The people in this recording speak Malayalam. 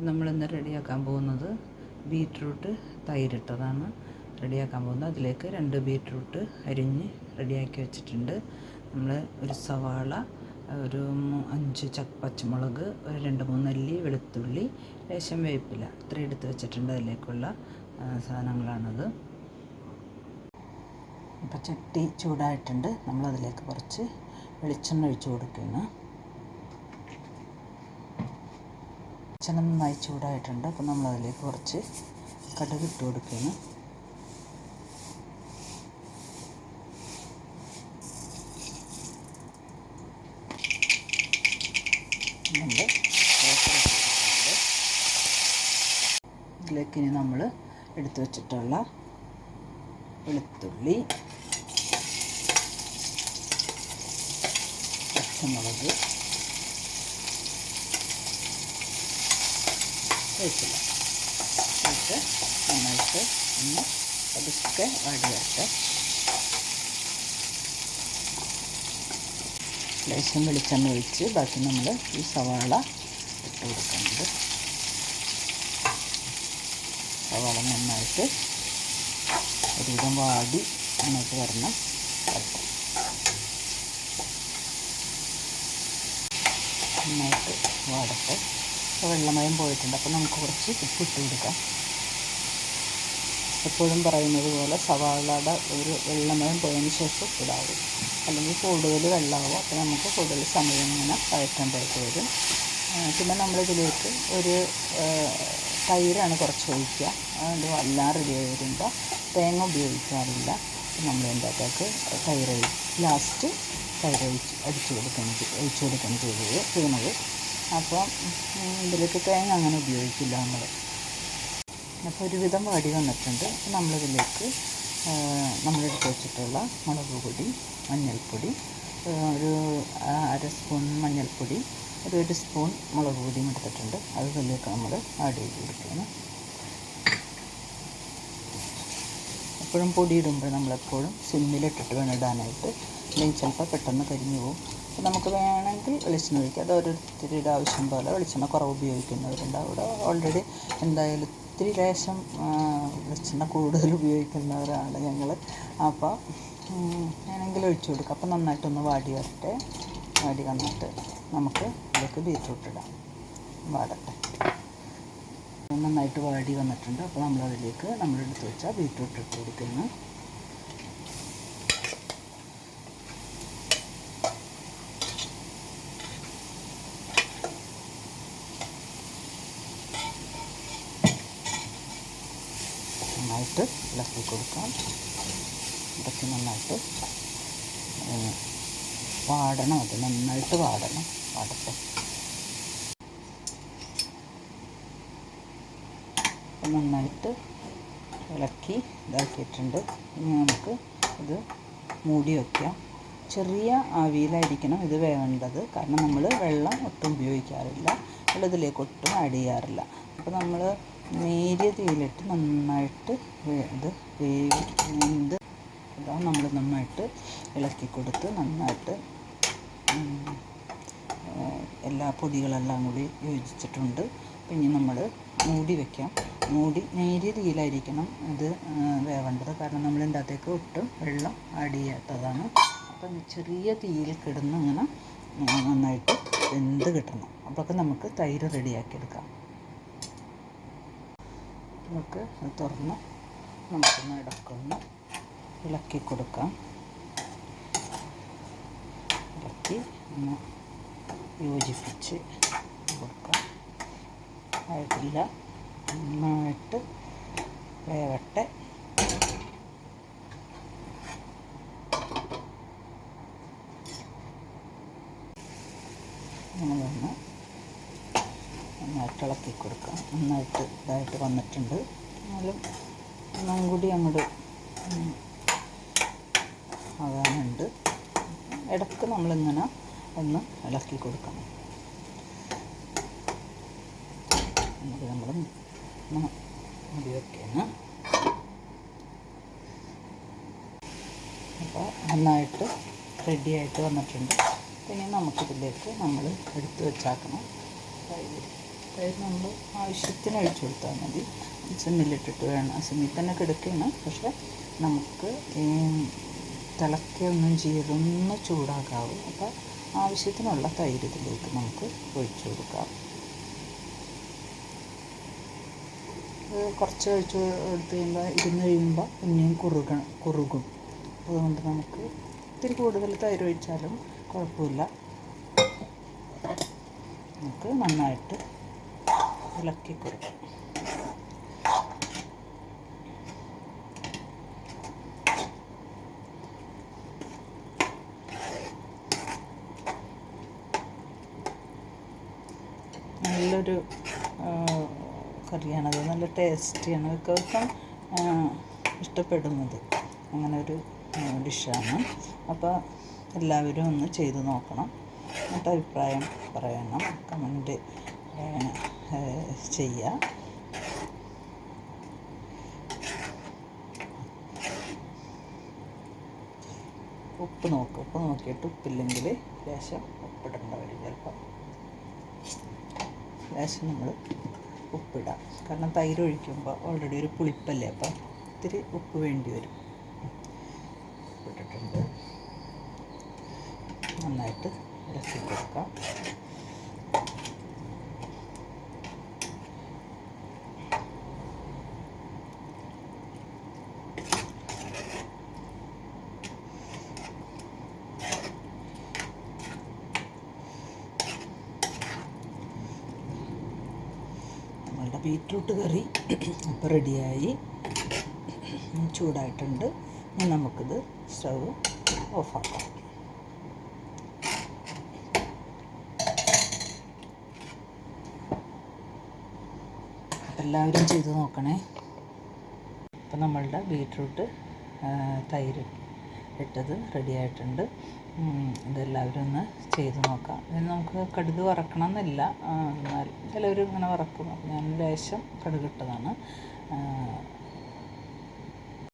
അപ്പം നമ്മളിന്ന് റെഡിയാക്കാൻ പോകുന്നത് ബീറ്റ്റൂട്ട് തൈരിട്ടതാണ്. റെഡിയാക്കാൻ പോകുന്നത്. അതിലേക്ക് രണ്ട് ബീറ്റ്റൂട്ട് അരിഞ്ഞ് റെഡിയാക്കി വെച്ചിട്ടുണ്ട്. നമ്മൾ ഒരു സവാള ഒരു അഞ്ച് ചക്ക പച്ചമുളക് ഒരു രണ്ട് മൂന്ന് അല്ലി വെളുത്തുള്ളി ലേശം വേപ്പില. ഇത്രയും എടുത്ത് വെച്ചിട്ടുണ്ട് അതിലേക്കുള്ള സാധനങ്ങളാണത്. അപ്പോൾ ചട്ടി ചൂടായിട്ടുണ്ട്. നമ്മളതിലേക്ക് കുറച്ച് വെളിച്ചെണ്ണ ഒഴിച്ച് കൊടുക്കുകയാണ്. വെളിച്ചെണ്ണ നന്നായി ചൂടായിട്ടുണ്ട്. അപ്പോൾ നമ്മളതിലേക്ക് കുറച്ച് കടുക് ഇട്ട് കൊടുക്കുകയാണ്. നമ്മൾ ഇതിലേക്ക് ഇനി നമ്മൾ എടുത്തു വച്ചിട്ടുള്ള വെളുത്തുള്ളി പച്ചമുളക് വേപ്പില ഇട്ട് നന്നായിട്ട് ഒന്ന് പതുക്കെ വാടി വരട്ടെ ലേശം വെളിച്ചെണ്ണ ഒഴിച്ച് ബാക്കി നമ്മൾ ഈ സവാള ഇട്ട് കൊടുക്കുന്നുണ്ട് സവാള നന്നായിട്ട് ഒരുവിധം വാടി നന്നായിട്ട് വരണം. നന്നായിട്ട് വാടട്ടെ. വെള്ളമയം പോയിട്ടുണ്ട്. അപ്പോൾ നമുക്ക് കുറച്ച് ഉപ്പ് ഇട്ട് കൊടുക്കാം. എപ്പോഴും പറയുന്നത് പോലെ സവാളയുടെ ഒരു വെള്ളമയം പോയതിന് ശേഷം ഉപ്പിടാവും. അല്ലെങ്കിൽ കൂടുതൽ വെള്ളമാവും. അപ്പോൾ നമുക്ക് കൂടുതൽ സമയം ഇങ്ങനെ വഴറ്റേണ്ടതായിട്ട് വരും. പിന്നെ നമ്മളിതിലേക്ക് ഒരു തൈരാണ് കുറച്ച് ഒഴിക്കുക. അതുകൊണ്ട് എല്ലാം റെഡി ആയി വരുമ്പോൾ തേങ്ങ ഉപയോഗിക്കാറില്ല. നമ്മൾ എന്റെ അകത്തേക്ക് തൈര് ലാസ്റ്റ് തൈര് ഒഴിച്ച് അടിച്ചു കൊടുക്കണം ഒഴിച്ചു കൊടുക്കണം ചെയ്തത് ചെയ്യുന്നത് അപ്പം ഇതിലേക്ക് തേങ്ങ അങ്ങനെ ഉപയോഗിക്കില്ല നമ്മൾ. അപ്പോൾ ഒരുവിധം വാടി വന്നിട്ടുണ്ട്. അപ്പോൾ നമ്മളിതിലേക്ക് നമ്മളെടുത്ത് വെച്ചിട്ടുള്ള മുളക് പൊടി മഞ്ഞൾപ്പൊടി ഒരു അര സ്പൂൺ മഞ്ഞൾപ്പൊടി ഒരു ഒരു സ്പൂൺ മുളക് പൊടിയും എടുത്തിട്ടുണ്ട്. അത് ഇതിലേക്ക് നമ്മൾ ആഡ് ചെയ്ത് കൊടുക്കുകയാണ്. എപ്പോഴും പൊടി ഇടുമ്പോൾ നമ്മളെപ്പോഴും സിമ്മിലിട്ടിട്ട് വേണം ഇടാനായിട്ട്. അല്ലെങ്കിൽ ചിലപ്പോൾ പെട്ടെന്ന് കരിഞ്ഞു പോകും. നമുക്ക് വേണമെങ്കിൽ വെളിച്ചെണ്ണ ഒഴിക്കാം. അത് ഓരോരുത്തരുടെ ആവശ്യം പോലെ വെളിച്ചെണ്ണ കുറവ് ഉപയോഗിക്കുന്നവരുണ്ട്. അവിടെ ഓൾറെഡി എന്തായാലും ഇത്തിരി ലേശം വെളിച്ചെണ്ണ കൂടുതൽ ഉപയോഗിക്കുന്നവരാണ് ഞങ്ങൾ അപ്പോൾ ഞാനെങ്കിലും ഒഴിച്ചു കൊടുക്കാം. അപ്പോൾ നന്നായിട്ടൊന്ന് വാടി വരട്ടെ. വാടി വന്നിട്ട് നമുക്ക് ഇതിലേക്ക് ബീറ്റ്റൂട്ട് ഇടാം. വാടട്ടെ. നന്നായിട്ട് വാടി വന്നിട്ടുണ്ട്. അപ്പോൾ നമ്മളതിലേക്ക് നമ്മളെടുത്ത് വെച്ചാൽ ബീറ്റ്റൂട്ട് ഇട്ട് കൊടുക്കുന്നു. നന്നായിട്ട് ഇളക്കി കൊടുക്കാം. ഇതൊക്കെ നന്നായിട്ട് വാടണം. അത് നന്നായിട്ട് വാടണം. വാടട്ടെ. നന്നായിട്ട് ഇളക്കി ഇതാക്കിയിട്ടുണ്ട്. ഇനി നമുക്ക് ഇത് മൂടി വയ്ക്കാം ചെറിയ ആവിയിലായിരിക്കണം ഇത് വേവേണ്ടത്. കാരണം നമ്മൾ വെള്ളം ഒട്ടും ഉപയോഗിക്കാറില്ല. വെള്ളത്തിലേക്ക് ഒട്ടും ആഡ് ചെയ്യാറില്ല. അപ്പോൾ നമ്മൾ നേരിയ തീയിലിട്ട് നന്നായിട്ട് അത് വേവി വെന്ത് ഇതാ നമ്മൾ നന്നായിട്ട് ഇളക്കി കൊടുത്ത് നന്നായിട്ട് എല്ലാ പൊടികളെല്ലാം കൂടി യോജിച്ചിട്ടുണ്ട്. പിന്നെ നമ്മൾ മൂടി വെക്കാം. മൂടി നേരിയ തീയിലായിരിക്കണം ഇത് വേവേണ്ടത്. കാരണം നമ്മൾ ഇതിന്റെ അകത്തേക്ക് ഒട്ടും വെള്ളം ആഡ് ചെയ്യാത്തതാണ്. അപ്പം ചെറിയ തീയിൽ കിടന്ന് ഇങ്ങനെ നന്നായിട്ട് വെന്ത് കിട്ടണം. അപ്പോഴൊക്കെ നമുക്ക് തൈര് റെഡിയാക്കി എടുക്കാം. നമുക്ക് തുറന്ന് നമുക്കൊന്ന് ഇടക്കൊന്ന് ഇളക്കി കൊടുക്കാം. ഇളക്കി ഒന്ന് യോജിപ്പിച്ച് കൊടുക്കാം. ആയിട്ടില്ല നന്നായിട്ട് വേവട്ടെ നമ്മളൊന്ന് നന്നായിട്ട് ഇളക്കി കൊടുക്കാം. നന്നായിട്ട് ഇതായിട്ട് വന്നിട്ടുണ്ട്. എന്നാലും ഒന്നും കൂടി അങ്ങോട്ട് ആകാനുണ്ട്. ഇടയ്ക്ക് നമ്മളിങ്ങനെ ഒന്ന് ഇളക്കി കൊടുക്കണം. എന്നിട്ട് നമ്മൾ മുടി വയ്ക്കുകയാണ് അപ്പോൾ നന്നായിട്ട് റെഡിയായിട്ട് വന്നിട്ടുണ്ട്. പിന്നെ നമുക്കിതിലേക്ക് നമ്മൾ എടുത്ത് വെച്ചാക്കണം. തൈര് നമ്മൾ ആവശ്യത്തിന് ഒഴിച്ചു കൊടുത്താൽ മതി. സിമ്മിലിട്ടിട്ട് വേണം. സിമ്മിൽ തന്നെ കിടക്കുകയാണ്. പക്ഷെ നമുക്ക് തിളക്കൊന്നും ചെയ്തൊന്ന് ചൂടാക്കാവും. അപ്പോൾ ആവശ്യത്തിനുള്ള തൈര് ഇതിലേക്ക് നമുക്ക് ഒഴിച്ചു കൊടുക്കാം. കുറച്ച് ഒഴിച്ച് എടുത്ത് കഴിയുമ്പോൾ ഇരുന്ന് കഴിയുമ്പോൾ പിന്നെയും കുറുക കുറുകും. അതുകൊണ്ട് നമുക്ക് ഇത്തിരി കൂടുതൽ തൈര് ഒഴിച്ചാലും കുഴപ്പമില്ല. നമുക്ക് നന്നായിട്ട് ഇളക്കി കൊടുക്കും. നല്ലൊരു കറിയാണത് നല്ല ടേസ്റ്റിയാണ്. ഇവർക്കൊക്കെ ഇഷ്ടപ്പെടുന്നത്. അങ്ങനെ ഒരു ഡിഷാണ്. അപ്പോൾ എല്ലാവരും ഒന്ന് ചെയ്ത് നോക്കണം. എന്നിട്ട് അഭിപ്രായം പറയണം. കമന്റ് ചെയ്യുക ഉപ്പ് നോക്ക് ഉപ്പ് നോക്കിയിട്ട് ഉപ്പില്ലെങ്കിൽ ലേശം ഉപ്പിടേണ്ട വരും ചിലപ്പം. ലേശം നമ്മൾ ഉപ്പിടാം. കാരണം തൈര് ഒഴിക്കുമ്പോൾ ഓൾറെഡി ഒരു പുളിപ്പല്ലേ അപ്പം ഇത്തിരി ഉപ്പ് വേണ്ടി വരും. ഉപ്പിട്ടിട്ടുണ്ട്. നന്നായിട്ട് ഇളക്കി കൊടുക്കാം നമ്മളുടെ ബീറ്റ്റൂട്ട് കറി ഇപ്പോൾ റെഡിയായി. ചൂടായിട്ടുണ്ട്. ഇനി നമുക്കിത് സ്റ്റവ് ഓഫാക്കാം. എല്ലാവരും ചെയ്ത് നോക്കണേ. അപ്പം നമ്മളുടെ ബീറ്റ്റൂട്ട് തൈര്. ഇട്ടത് റെഡി ആയിട്ടുണ്ട്. ഇതെല്ലാവരും ഒന്ന് ചെയ്ത് നോക്കാം. ഇനി നമുക്ക് കടുക് വറക്കണം എന്നില്ല എന്നാൽ ചിലവർ ഇങ്ങനെ വറക്കും. അപ്പം ഞാൻ ലേശം കടുക് ഇട്ടതാണ്. ആ,